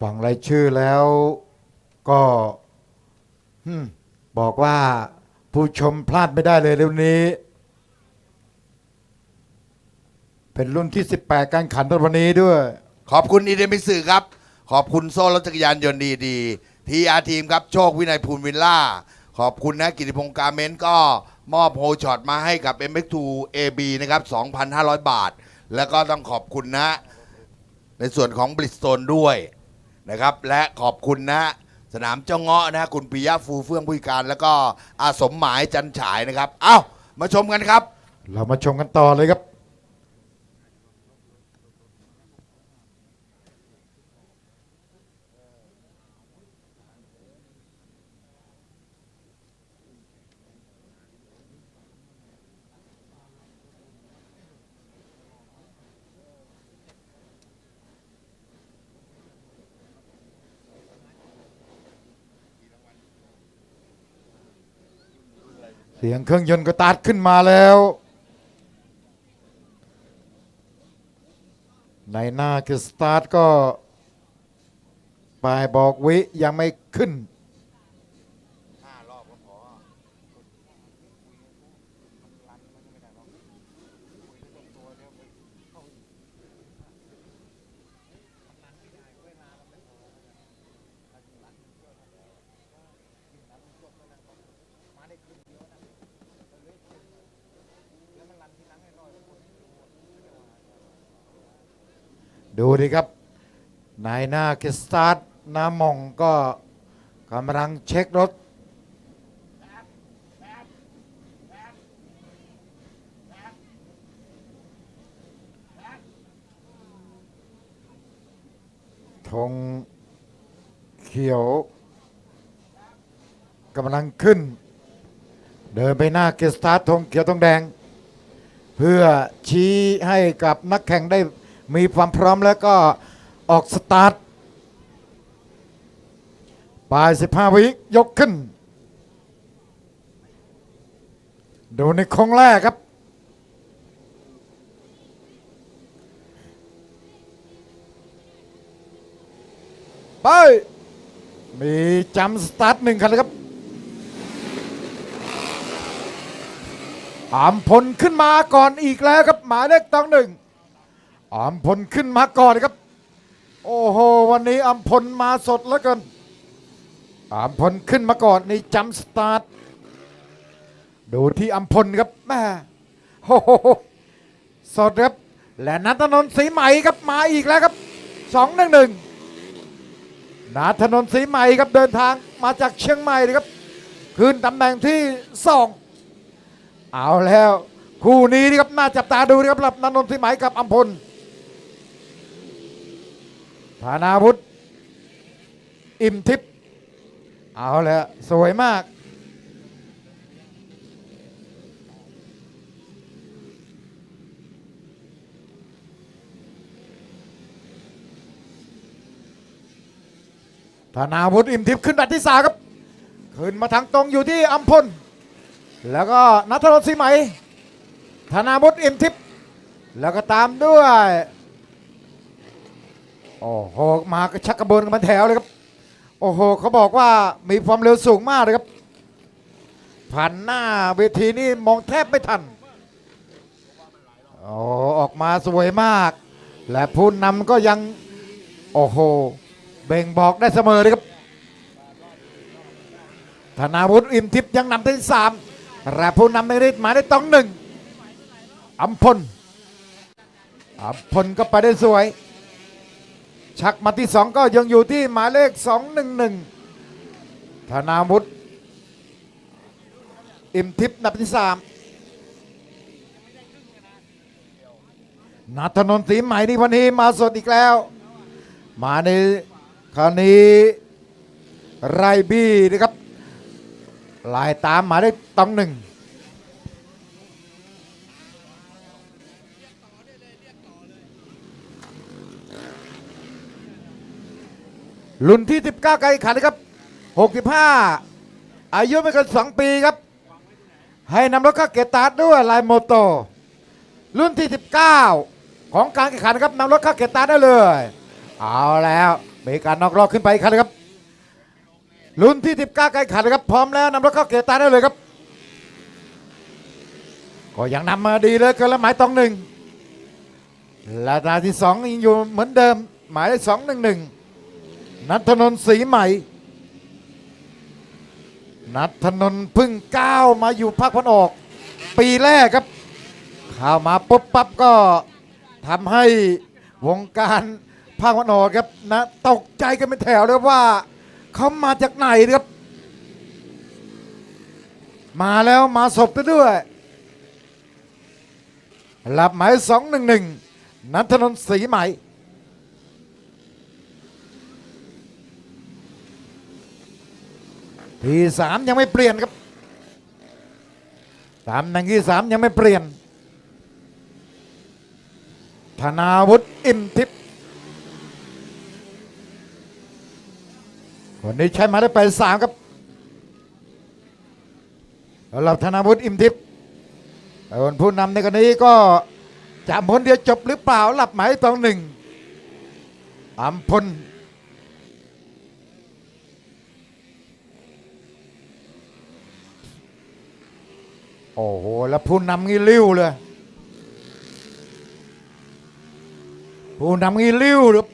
ฟังรายชื่อแล้วก็บอกว่าผู้ชมพลาดไม่ได้เลยเร็วนี้ เป็นรุ่นที่ 18 การขันวันนี้ด้วย ขอบคุณอีเดมิสึครับ ขอบคุณโซ่รถจักรยานยนต์ดีดีทีอาทีมครับ โชควินัยภูลวิลล่า ขอบคุณนะกิติพงศ์กาเมนก็มอบโฮช็อตมาให้กับ MX2 AB นะครับ 2,500 บาท แล้วก็ต้องขอบคุณนะ ในส่วนของบริสโตนด้วย นะครับ และขอบคุณนะสนามเจ้าเงาะนะคุณปิยะฟูเฟื่องผู้จัดการแล้วก็อาสมหมายจันฉายนะครับ เอ้ามาชมกันครับ เรามาชมกันต่อเลยครับ เสียงเครื่องยนต์ก็ตัดขึ้นมาแล้ว ในหน้าคือสตาร์ทก็ปลายบอกวิยังไม่ขึ้น ดูดิครับ นายหน้าคิสตาร์ทน้ามองก็กำลังเช็ครถ ธงเขียวกำลังขึ้น เดินไปหน้าเกสตาร์ทธงเขียวธงแดง เพื่อชี้ให้กับนักแข่งได้ มีความพร้อมแล้วก็ออกสตาร์ทปลาย 15 วิยกขึ้น ดูในโค้งแรกครับ ไป มีจัมป์สตาร์ทหนึ่งคันครับอามพลขึ้นมาก่อนอีกแล้วครับ หมายเลขตองหนึ่ง อามพลขึ้นมาก่อนครับ โอ้โห วันนี้อัมพลมาสดแล้วกันอามพลขึ้นมาก่อนในจัมสตาร์ทดูที่อัมพลครับแม่โอ้โหสดครับ และนัทนนท์ศรีใหม่ครับมาอีกแล้วครับสองหนึ่งหนึ่งนัทนนท์ศรีใหม่ครับเดินทางมาจากเชียงใหม่เลยครับขึ้นตำแหน่งที่สองเอาแล้ว คู่นี้นี่ครับน่าจับตาดูนะครับสำหรับนันนนท์ศรีไหม่กับอัมพล ธานาวุฒิอิ่มทิพย์เอาแล้วสวยมากธนาวุฒิอิ่มทิพย์ขึ้นดัดที่สาครับ ขึ้นมาทางตรงอยู่ที่อัมพล แล้วก็นัทรศรีไหมธนาบุตรอิมทิพย์แล้วก็ตามด้วย โอ้โหมากระชักกระบนกันมาแถวเลยครับ โอ้โหเขาบอกว่ามีความเร็วสูงมากเลยครับ ผ่านหน้าเวทีนี่มองแทบไม่ทันโอ้ออกมาสวยมาก และผู้นำก็ยัง โอ้โห เบ่งบอกได้เสมอเลยครับ ธนาวุฒิอิมทิพย์ยังนำที่สามและผู้นำในฤทธิ์หมายได้ต้องหนึ่งอัมพลอัมพลก็ไปได้สวย ชักมาที่สองก็ยังอยู่ที่หมายเลขสองหนึ่งหนึ่งธนาวุฒิอิมทิพย์นับที่สามนัทนนทีใหม่นี่วันนี้มาสดอีกแล้ว มาในคราวนี้ไรบี้นะครับลายตามมาได้ตองหนึ่ง รุ่นที่ 19ไกลขันครับ 65 อายุไม่เกิน2ปีครับ ให้นำรถเข้าเกตตาร์ด้วยลายโมโต รุ่นที่ 19 ของการแข่งขันนะครับนำรถเข้าเกตตาร์ได้เลย เอาแล้วมีการนอกรอบขึ้นไปอีกคันครับลุ้นที่สิบเก้าใกล้ขันครับ พร้อมแล้วนำรถเข้าเกียร์ได้เลยครับ ก็ยังนำมาดีเลยเกินล้วหมายตองหนึ่งและนาที่สองยังอยู่เหมือนเดิมหมายเลขสองหนึ่งหนึ่ง นัทธนนท์ศรีใหม่ นัทธนนท์พึ่งก้าวมาอยู่ภาคพันออก ปีแรกครับเข้ามาปุ๊บปั๊บก็ทำให้วงการภาคพันออกครับนะตกใจกันเป็นแถวเลยว่าเขามาจากไหนครับ มาแล้วมาศพด้วยรับหมายสองหนึ่งหนึ่งนัทนนท์ศรีใหม่ ทีสามยังไม่เปลี่ยนครับตามนังที่สามยังไม่เปลี่ยน ธนาวุฒิอิมทิพย์คนนี้ใช้มาได้ไปสามครับสำหรับธนาวุฒิอิมทิพย์ส่วนผู้นำในคนนี้ก็จะหมนเดียวจบหรือเปล่าหลับไหมตองหนึ่งอัมพล โอ้โห แล้วผู้นำงี้ลิ้วเลย ผู้นำงี้ลิ้วหรือ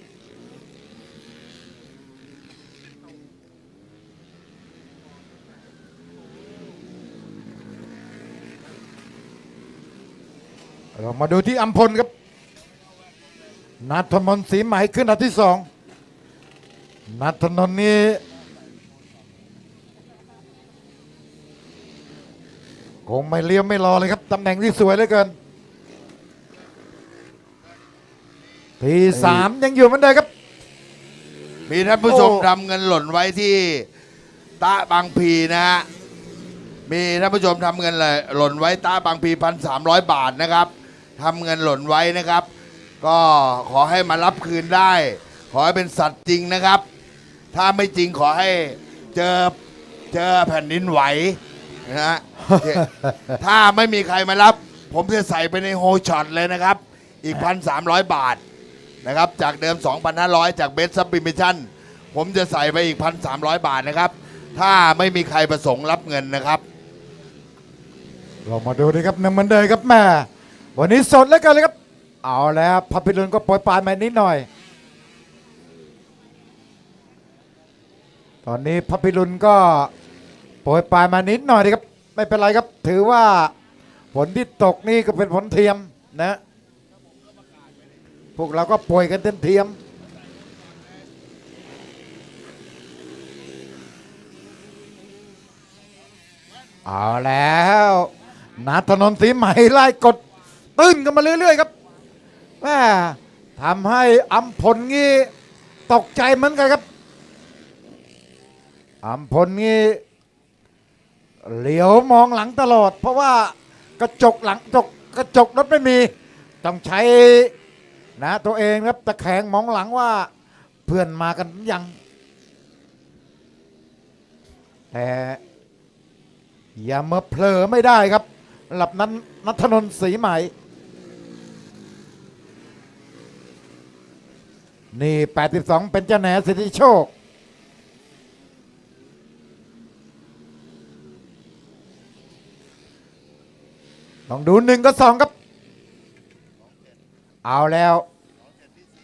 เรามาดูที่อัมพลครับ นัทมนต์ศรีไหมขึ้นอันที่สองนัทนนท์นี่ คงไม่เลี้ยวไม่รอเลยครับตำแหน่งที่สวยเหลือเกินทีสามยังอยู่เหมือนเดิมครับ มีท่านผู้ชมโอ้ ทำเงินหล่นไว้ที่ตาบางพีนะฮะ มีท่านผู้ชมทำเงินเลยหล่นไว้ตาบางพีพันสามร้อยบาทนะครับทำเงินหล่นไว้นะครับ ก็ขอให้มารับคืนได้ ขอให้เป็นสัตว์จริงนะครับ ถ้าไม่จริงขอให้เจอเจอแผ่นดินไหว นะฮะถ้าไม่มีใครมารับ ผมจะใส่ไปในโฮช็อตเลยนะครับ อีกพันสามร้อยบาทนะครับ จากเดิม 2,500 จากเบสซับบิมิชั่น ผมจะใส่ไปอีก 1,300 บาทนะครับ ถ้าไม่มีใครประสงค์รับเงินนะครับ เรามาดูนะครับหนึ่งเหมือนเดิมครับแม่วันนี้สดแล้วกันเลยครับ เอาแล้วพับพิรุนก็โปรยปลายมานิดหน่อย ตอนนี้พับพิรุนก็โปรยปลายมานิดหน่อยนะครับ ไม่เป็นไรครับ ถือว่าฝนที่ตกนี่ก็เป็นฝนเทียมนะ พวกเราก็ป่วยกันเต็มเทียมเอาแล้วนาถนนสีใหม่ไล่กดตื้นกันมาเรื่อยๆครับแม่ทำให้อัมพลงี้ตกใจเหมือนกันครับอัมพลงี้ เหลียวมองหลังตลอด เพราะว่ากระจกหลังจกกระจกรถไม่มี ต้องใช้นะตัวเองครับตะแคงมองหลังว่าเพื่อนมากันยัง แต่อย่ามาเผลอไม่ได้ครับหลับนั้นนัทนนสีใหม่ นี่ 82 เป็นเจ้าแหนสิทธิโชค ลองดูหนึ่งก็สองครับ เอาแล้ว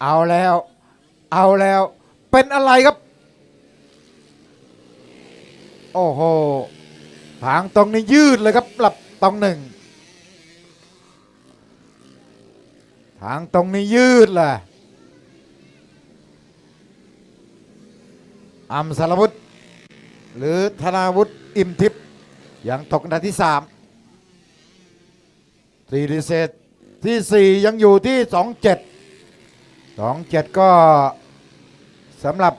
เอาแล้ว เอาแล้ว เป็นอะไรครับ โอ้โหทางตรงนี้ยืดเลยครับหลับตรงหนึ่งทางตรงนี้ยืดเลยอัมสารวุฒิหรือธนาวุฒิอิมทิพย์ยังตกนดับที่สาม สีดิเซตที่สี่ยังอยู่ที่สองเจ็ดสองเจ็ดก็สำหรับ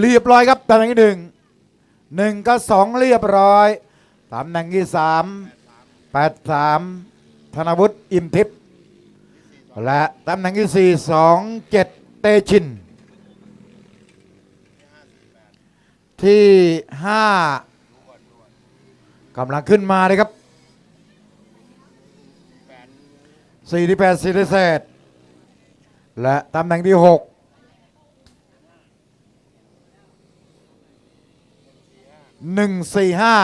เรียบร้อยครับตำแหน่งที่หนึ่งหนึ่งก็สองเรียบร้อยตำแหน่งที่สามแปดสาม ธนวุฒิอิมทิพย์และตำแหน่งที่ 4 2 7 เตชิน ที่ 5กำลังขึ้นมาเลยครับ4ที่8สิริเศษและตำแหน่งที่6ห้า